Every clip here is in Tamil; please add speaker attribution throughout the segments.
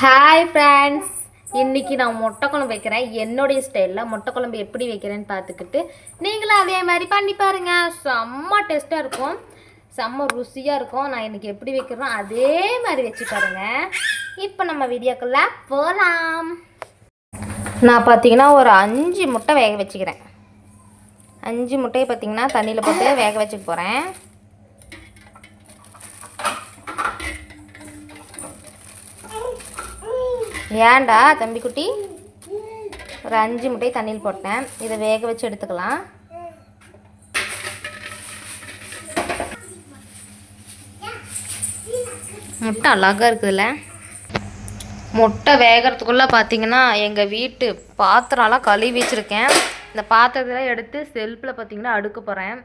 Speaker 1: ஹாய் ஃப்ரெண்ட்ஸ் இன்றைக்கி நான் முட்டை குழம்பு வைக்கிறேன். என்னுடைய ஸ்டைலில் முட்டை குழம்பு எப்படி வைக்கிறேன்னு பார்த்துக்கிட்டு நீங்களும் அதே மாதிரி பண்ணி பாருங்கள் செம்ம டேஸ்ட்டாக இருக்கும். செம்ம ருசியாக இருக்கும். நான் இன்னைக்கு எப்படி வைக்கிறோம் அதே மாதிரி வச்சு பாருங்கள் இப்போ நம்ம வீடியோக்குள்ளே போகலாம் நான் பார்த்தீங்கன்னா ஒரு அஞ்சு முட்டை வேக வச்சுக்கிறேன். அஞ்சு முட்டையை பார்த்தீங்கன்னா தண்ணியில் போட்டு வேக வச்சுக்க போகிறேன் ஏன்டா தம்பி குட்டி ஒரு அஞ்சு முட்டை தண்ணியில் போட்டேன். இதை வேக வச்சு எடுத்துக்கலாம். முட்டை அழகாக இருக்குதுல்ல. முட்டை வேகிறதுக்குள்ளே பார்த்தீங்கன்னா எங்கள் வீட்டு பாத்திரம்லாம் கழுவி வச்சுருக்கேன். இந்த பாத்திரத்தெல்லாம் எடுத்து செல்ஃபில் பார்த்தீங்கன்னா அடுக்க போகிறேன்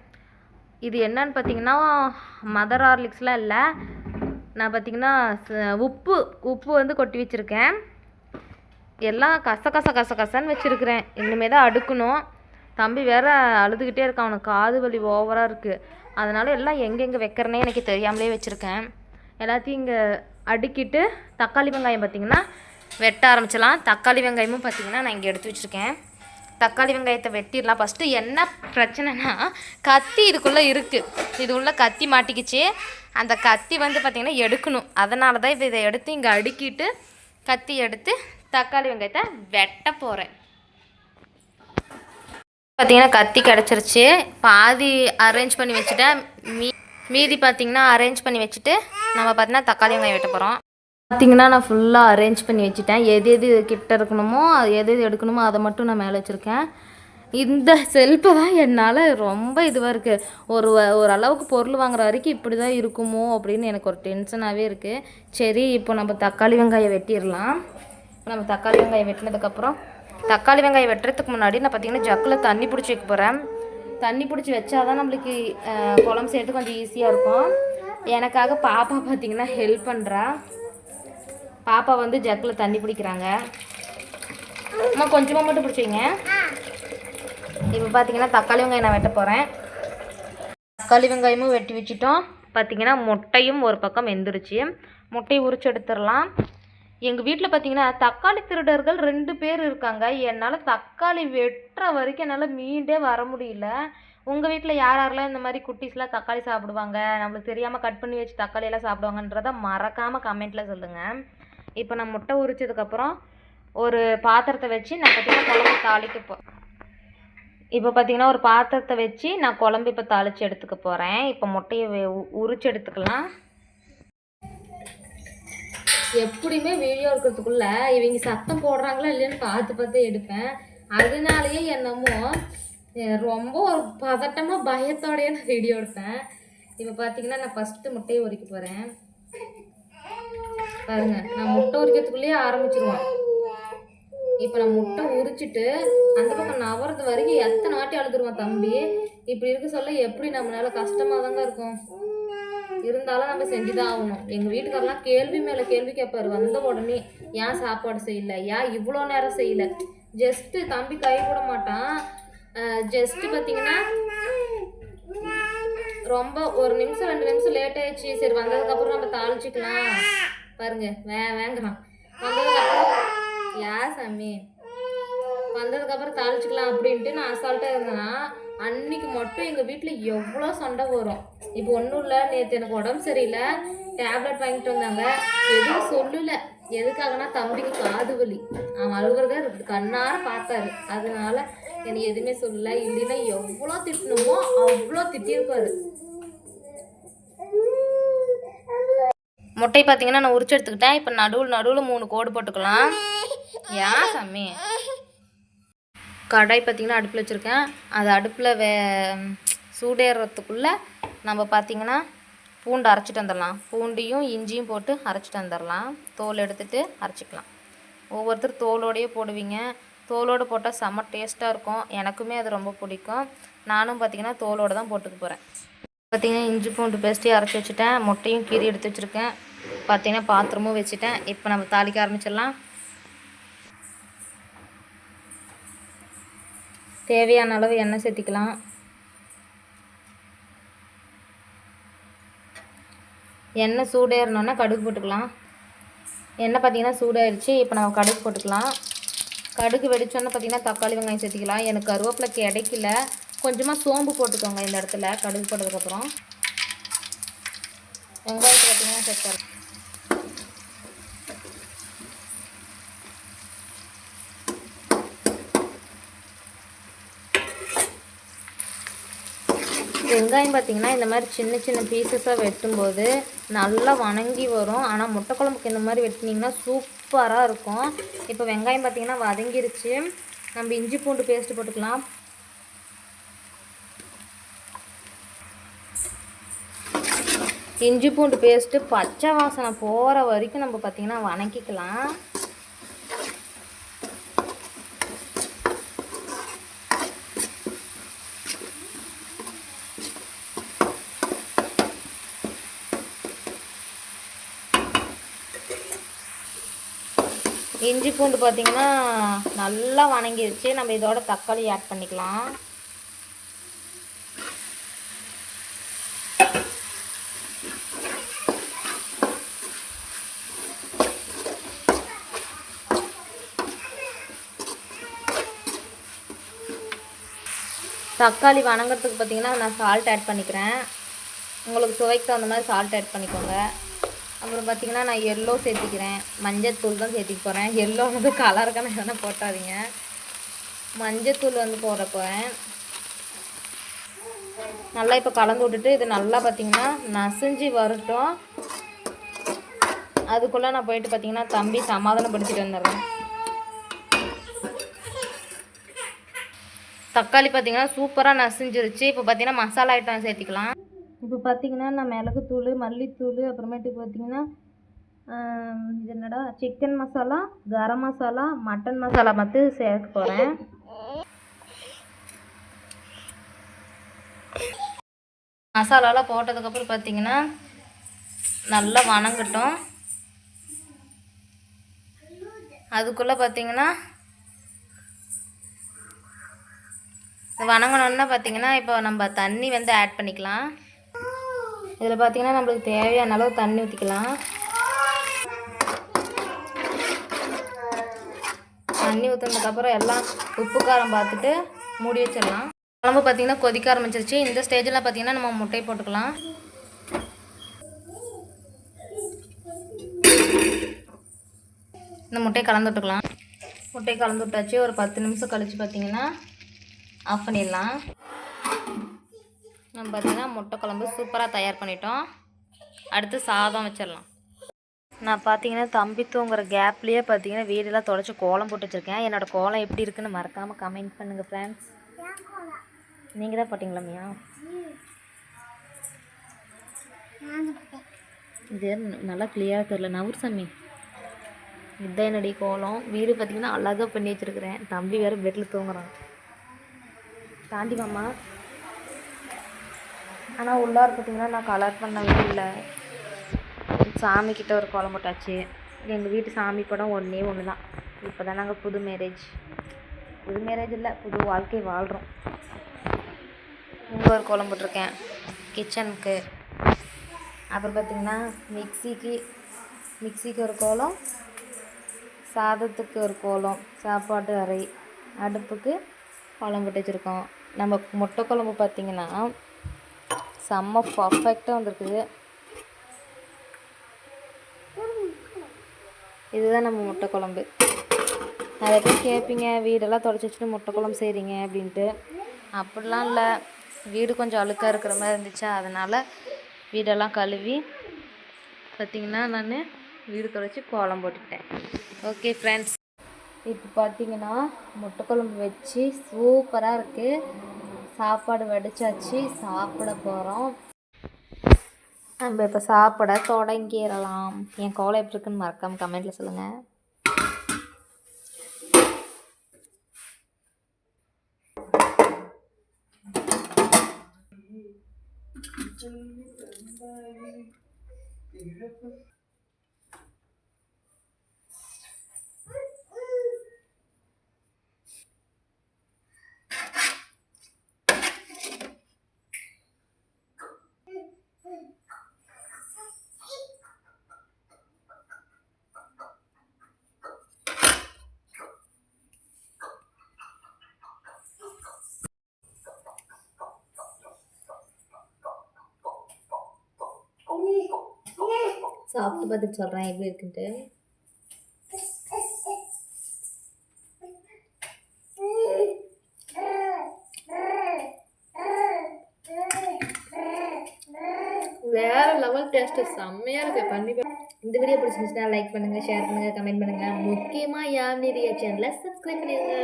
Speaker 1: இது என்னன்னு பார்த்தீங்கன்னா மதர் ஹார்லிக்ஸ்லாம் இல்லை. நான் பார்த்தீங்கன்னா உப்பு உப்பு வந்து கொட்டி வச்சுருக்கேன். எல்லாம் கச கச கச கசன்னு வச்சுருக்கிறேன். இனிமே தான் அடுக்கணும். தம்பி வேற அழுதுகிட்டே இருக்கான். அவனுக்கு காது வலி ஓவராக இருக்குது அதனால எல்லாம் எங்கெங்கே வைக்கிறனே எனக்கு தெரியாமலே வச்சுருக்கேன். எல்லாத்தையும் இங்கே அடுக்கிட்டு தக்காளி வெங்காயம் பார்த்தீங்கன்னா வெட்ட ஆரம்பிச்சலாம் தக்காளி வெங்காயமும் பார்த்திங்கன்னா நான் இங்கே எடுத்து வச்சுருக்கேன். தக்காளி வெங்காயத்தை வெட்டிடலாம். ஃபஸ்ட்டு என்ன பிரச்சனைனா கத்தி இதுக்குள்ளே இருக்குது இது உள்ள கத்தி மாட்டிக்கிச்சு. அந்த கத்தி வந்து பார்த்திங்கன்னா எடுக்கணும். அதனால தான் இப்போ இதை எடுத்து இங்கே அடுக்கிட்டு கத்தி எடுத்து தக்காளி வெங்காயத்தை வெட்ட போகிறேன் பார்த்தீங்கன்னா கத்தி கிடச்சிருச்சு. பாதி அரேஞ்ச் பண்ணி வச்சுட்டேன். மீ மீதி பார்த்தீங்கன்னா அரேஞ்ச் பண்ணி வச்சுட்டு நம்ம பார்த்தீங்கன்னா தக்காளி வெங்காயம் வெட்ட போகிறோம் பார்த்தீங்கன்னா நான் ஃபுல்லாக அரேஞ்ச் பண்ணி வச்சுட்டேன். எது எது கிட்ட இருக்கணுமோ அது எது எது எடுக்கணுமோ அதை மட்டும் நான் மேலே வச்சுருக்கேன். இந்த செல்ஃபை தான் என்னால் ரொம்ப இதுவாக இருக்குது ஒரு ஓரளவுக்கு பொருள் வாங்குற வரைக்கும் இப்படி தான் இருக்குமோ அப்படின்னு எனக்கு ஒரு டென்ஷனாகவே இருக்குது சரி இப்போ நம்ம தக்காளி வெங்காயம் வெட்டிடலாம். இப்போ நம்ம தக்காளி வெங்காயம் வெட்டினதுக்கப்புறம் தக்காளி வெங்காயம் வெட்டுறதுக்கு முன்னாடி நான் பார்த்தீங்கன்னா ஜக்கில் தண்ணி பிடிச்சி வைக்க போகிறேன் தண்ணி பிடிச்சி வச்சாதான் நம்மளுக்கு குழம்பு செய்யறதுக்கு கொஞ்சம் ஈஸியாக இருக்கும். எனக்காக பாப்பா பார்த்தீங்கன்னா ஹெல்ப் பண்ணுறா பாப்பா வந்து ஜக்கில் தண்ணி பிடிக்கிறாங்க. அம்மா கொஞ்சமாக மட்டும் பிடிச்சிங்க இப்போ பார்த்திங்கன்னா தக்காளி வெங்காயம் நான் வெட்ட போகிறேன் தக்காளி வெங்காயமும் வெட்டி வச்சுட்டோம். பார்த்தீங்கன்னா முட்டையும் ஒரு பக்கம் வெந்துருச்சு. முட்டையை உரிச்சு எடுத்துடலாம். எங்கள் வீட்டில் பார்த்தீங்கன்னா தக்காளி திருடர்கள் ரெண்டு பேர் இருக்காங்க. என்னால் தக்காளி வெட்டுற வரைக்கும் என்னால் மீண்டே வர முடியல. உங்கள் வீட்டில் யார் யாரெல்லாம் இந்த மாதிரி குட்டீஸ்லாம் தக்காளி சாப்பிடுவாங்க? நம்மளுக்கு தெரியாமல் கட் பண்ணி வச்சு தக்காளியெல்லாம் சாப்பிடுவாங்கன்றத மறக்காமல் கமெண்ட்டில் சொல்லுங்கள் இப்போ நான் முட்டை உரிச்சதுக்கப்புறம் ஒரு பாத்திரத்தை வச்சு நான் பார்த்தீங்கன்னா குழம்பு தாளிக்க போ இப்போ பார்த்தீங்கன்னா ஒரு பாத்திரத்தை வச்சு நான் குழம்பு இப்போ தாளித்து எடுத்துக்க போகிறேன் இப்போ முட்டையை உ- உரிச்சு எடுத்துக்கலாம். எப்படியுமே வீடியோ இருக்கிறதுக்குள்ள இவங்க சத்தம் போடுறாங்களா இல்லைன்னு பார்த்து பார்த்து எடுப்பேன். அதனாலயே என்னமோ ரொம்ப ஒரு பதட்டமாக பயத்தோடயே நான் வீடியோ எடுப்பேன். இப்போ பார்த்தீங்கன்னா நான் ஃபஸ்ட்டு முட்டையை உரிக்க போகிறேன் பாருங்க நான் முட்டை உரிக்கிறதுக்குள்ளேயே ஆரம்பிச்சிருவோம். இப்போ நான் முட்டை உரிச்சிட்டு அந்த பக்கம் நவறது வரைக்கும் எத்தனை வாட்டி அழுதுருவான் தம்பி? இப்படி இருக்க சொல்ல எப்படி நம்மளால கஷ்டமாக தாங்க இருக்கும்? இருந்தாலும் நம்ம செஞ்சுதான் ஆகணும். எங்கள் வீட்டுக்காரெல்லாம் கேள்வி மேலே கேள்வி கேட்பாரு. வந்த உடனே ஏன் சாப்பாடு செய்யல? ஏன் இவ்வளோ நேரம் செய்யல? ஜஸ்ட்டு தம்பி கை விட மாட்டான். ஜஸ்ட்டு பார்த்தீங்கன்னா ரொம்ப ஒரு நிமிஷம் ரெண்டு நிமிஷம் லேட் ஆயிடுச்சு. சரி வந்ததுக்கப்புறம் நம்ம தாளிச்சிக்கலாம். பாருங்க வே வேங்குறான். வந்ததுக்கப்புறம் யா சாமி வந்ததுக்கப்புறம் தாளிச்சிக்கலாம் அப்படின்ட்டு நான் அசால்ட்டாக இருந்தேன்னா அன்னைக்கு மட்டும் எங்கள் வீட்டில் எவ்வளோ சண்டை வரும். இப்போ ஒன்றும் இல்லை நேற்று எனக்கு உடம்பு சரியில்லை டேப்லெட் வாங்கிட்டு வந்தாங்க. எதுவும் சொல்லலை. எதுக்காகனா தம்பிக்கு காது வலி. அவன் அழுகிறத கண்ணார பார்த்தாரு. அதனால எனக்கு எதுவுமே சொல்லலை. இல்லைன்னா எவ்வளோ திட்டணுமோ அவ்வளோ திட்டியிருப்பாரு. முட்டை பார்த்தீங்கன்னா நான் உரிச்சு எடுத்துக்கிட்டேன். இப்போ நடுவில் நடுவில் மூணு கோடு போட்டுக்கலாம். ஏன் சாமி? கடாய் பார்த்திங்கன்னா அடுப்பில் வச்சுருக்கேன். அது அடுப்பில் வே சூடேறத்துக்குள்ளே நம்ம பார்த்தீங்கன்னா பூண்டு அரைச்சிட்டு வந்துடலாம். பூண்டையும் இஞ்சியும் போட்டு அரைச்சிட்டு வந்துடலாம். தோல் எடுத்துகிட்டு அரைச்சிக்கலாம். ஒவ்வொருத்தர் தோலோடையே போடுவீங்க. தோலோடு போட்டால் செம்ம டேஸ்ட்டாக இருக்கும். எனக்குமே அது ரொம்ப பிடிக்கும். நானும் பார்த்தீங்கன்னா தோலோடு தான் போட்டுக்க போகிறேன் பார்த்தீங்கன்னா இஞ்சி பூண்டு பேஸ்ட்டையும் அரைச்சி வச்சுட்டேன். முட்டையும் கீரி எடுத்து வச்சுருக்கேன். பார்த்திங்கன்னா பாத்திரமும் வச்சுட்டேன். இப்போ நம்ம தாளிக்க ஆரம்பிச்சிடலாம். தேவையான அளவு எண்ணெய் சேர்த்திக்கலாம். எண்ணெய் சூடேறினோன்னா கடுகு போட்டுக்கலாம். எண்ணெய் பார்த்தீங்கன்னா சூடாயிடுச்சு இப்போ நம்ம கடுகு போட்டுக்கலாம். கடுகு வெடிச்சோன்னே பார்த்தீங்கன்னா தக்காளி வெங்காயம் சேர்த்திக்கலாம். எனக்கு கருவேப்பிலை கிடைக்கல கொஞ்சமாக சோம்பு போட்டுக்கோங்க இந்த இடத்துல கடுகு போட்டதுக்கப்புறம். வெங்காயத்தை பார்த்தீங்கன்னா சேர்த்தாரு வெங்காயம் பார்த்திங்கன்னா இந்த மாதிரி சின்ன சின்ன பீசஸாக வெட்டும்போது நல்லா வணங்கி வரும். ஆனால் முட்டை குழம்புக்கு இந்த மாதிரி வெட்டினீங்கன்னா சூப்பராக இருக்கும். இப்போ வெங்காயம் பார்த்தீங்கன்னா வதங்கிருச்சு. நம்ம இஞ்சி பூண்டு பேஸ்ட்டு போட்டுக்கலாம். இஞ்சி பூண்டு பேஸ்ட்டு பச்சை வாசனை போகிற வரைக்கும் நம்ம பார்த்திங்கன்னா வணக்கிக்கலாம். இஞ்சி பூண்டு பார்த்திங்கன்னா நல்லா வணங்கிருச்சு. நம்ம இதோட தக்காளி ஆட் பண்ணிக்கலாம். தக்காளி வணங்குறதுக்கு பார்த்தீங்கன்னா நான் சால்ட் ஆட் பண்ணிக்கிறேன். உங்களுக்கு சுவைக்கு தகுந்த மாதிரி சால்ட் ஆட் பண்ணிக்கோங்க. அப்புறம் பார்த்திங்கன்னா நான் எல்லோ சேர்த்திக்கிறேன். மஞ்சத்தூள் தான் சேர்த்திக்க போகிறேன் எல்லோ வந்து கலருக்கான எதனா போட்டாதீங்க. மஞ்சத்தூள் வந்து போட போகிறேன் நல்லா இப்போ கலந்து விட்டுட்டு இது நல்லா பார்த்தீங்கன்னா நசைஞ்சு வரட்டும். அதுக்குள்ளே நான் போயிட்டு பார்த்தீங்கன்னா தம்பி சமாதானப்படுத்திட்டு வந்துடுறேன். தக்காளி பார்த்திங்கன்னா சூப்பராக நசிஞ்சிருச்சு. இப்போ பார்த்தீங்கன்னா மசாலா ஐட்டம் சேர்த்திக்கலாம். இப்போ பார்த்தீங்கன்னா நான் மிளகுத்தூள் மல்லித்தூள் அப்புறமேட்டுக்கு பார்த்தீங்கன்னா இது என்னடா? சிக்கன் மசாலா கரம் மசாலா மட்டன் மசாலா மட்டும் சேர்க்க போகிறேன் மசாலாலாம் போட்டதுக்கப்புறம் பார்த்தீங்கன்னா நல்லா வணங்கட்டும். அதுக்குள்ளே பார்த்தீங்கன்னா வணங்கணுன்னா பார்த்தீங்கன்னா இப்போ நம்ம தண்ணி வந்து ஆட் பண்ணிக்கலாம். இதில் பார்த்தீங்கன்னா நம்மளுக்கு தேவையான அளவு தண்ணி ஊற்றிக்கலாம். தண்ணி ஊற்றுனதுக்கப்புறம் எல்லாம் உப்பு காரம் பார்த்துட்டு மூடி வச்சிடலாம். குழம்பு பார்த்தீங்கன்னா கொதிக்க ஆரம்பிச்சிருச்சு. இந்த ஸ்டேஜில் பார்த்திங்கன்னா நம்ம முட்டையை போட்டுக்கலாம். இந்த முட்டையை கலந்து விட்டுக்கலாம். முட்டையை கலந்து விட்டாச்சு. ஒரு பத்து நிமிஷம் கழித்து பார்த்தீங்கன்னா ஆஃப் பண்ணிடலாம். நம்ம பார்த்தீங்கன்னா முட்டை குழம்பு சூப்பராக தயார் பண்ணிட்டோம். அடுத்து சாதம் வச்சிடலாம். நான் பார்த்தீங்கன்னா தம்பி தூங்குற கேப்லேயே பார்த்தீங்கன்னா வீடெல்லாம் தொடச்சி கோலம் போட்டு வச்சுருக்கேன். என்னோடய கோலம் எப்படி இருக்குன்னு மறக்காமல் கமெண்ட் பண்ணுங்கள் ஃப்ரெண்ட்ஸ் நீங்கள் தான் போட்டிங்களா மியா? இது நல்லா கிளியராக தெரில நவுர் சாமி. இதுதான் என்னுடைய கோலம். வீடு பார்த்தீங்கன்னா அழகாக பண்ணி வச்சுருக்கிறேன். தம்பி வேறு பெட்டில் தூங்குறான். தாண்டி மாமா. ஆனால் உள்ளார பார்த்தீங்கன்னா நான் கலர் பண்ணவே இல்லை. சாமிக்கிட்ட ஒரு கோலம் போட்டாச்சு. எங்கள் வீட்டு சாமி படம் ஒன்றே ஒன்று தான் இப்போ தான் நாங்கள் புது மேரேஜ் புது மேரேஜ் இல்லை புது வாழ்க்கை வாழ்கிறோம் இங்கே ஒரு கோலம் போட்டிருக்கேன். கிச்சனுக்கு அப்புறம் பார்த்திங்கன்னா மிக்சிக்கு மிக்சிக்கு ஒரு கோலம் சாதத்துக்கு ஒரு கோலம் சாப்பாட்டு அறை அடுப்புக்கு கோலம் போட்டு வச்சுருக்கோம். நம்ம முட்டை குழம்பு பார்த்திங்கன்னா செம்ம பர்ஃபெக்டாக வந்திருக்குது. இதுதான் நம்ம முட்டை குழம்பு. நிறைய பேர் கேட்பீங்க வீடெல்லாம் தொடச்சி வச்சுட்டு முட்டை குழம்பு செய்கிறீங்க அப்படின்ட்டு. அப்படிலாம் இல்லை. வீடு கொஞ்சம் அழுக்காக இருக்கிற மாதிரி இருந்துச்சா அதனால் வீடெல்லாம் கழுவி பார்த்திங்கன்னா நான் வீடு தொலைச்சி கோலம் போட்டுக்கிட்டேன். ஓகே ஃப்ரெண்ட்ஸ் இப்போ பார்த்தீங்கன்னா முட்டை குழம்பு வச்சு சூப்பராக இருக்குது சாப்பாடு வடிச்சாச்சு சாப்பிட போகிறோம் நம்ம இப்போ சாப்பிட தொடங்கிடலாம் என் கோலம் எப்படி இருக்குன்னு மறக்காம கமெண்ட்டில் சொல்லுங்கள் Thank you. சாப்பிட்டு பார்த்துட்டு சொல்கிறேன் எப்படி இருக்குன்ட்டு. வேற லெவல் டேஸ்ட் செம்மையாக இருக்கு கண்டிப்பாக இந்த வீடியோ பிடிச்சிருந்துச்சுன்னா லைக் பண்ணுங்க ஷேர் பண்ணுங்க கமெண்ட் பண்ணுங்க. முக்கியமாக யாமினிய சேனலை சப்ஸ்கிரைப் பண்ணிடுங்க.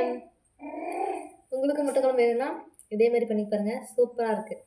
Speaker 1: உங்களுக்கு முட்டைக்குழம்பு வேணும்னா இதே மாதிரி பண்ணி பாருங்க. சூப்பராக இருக்குது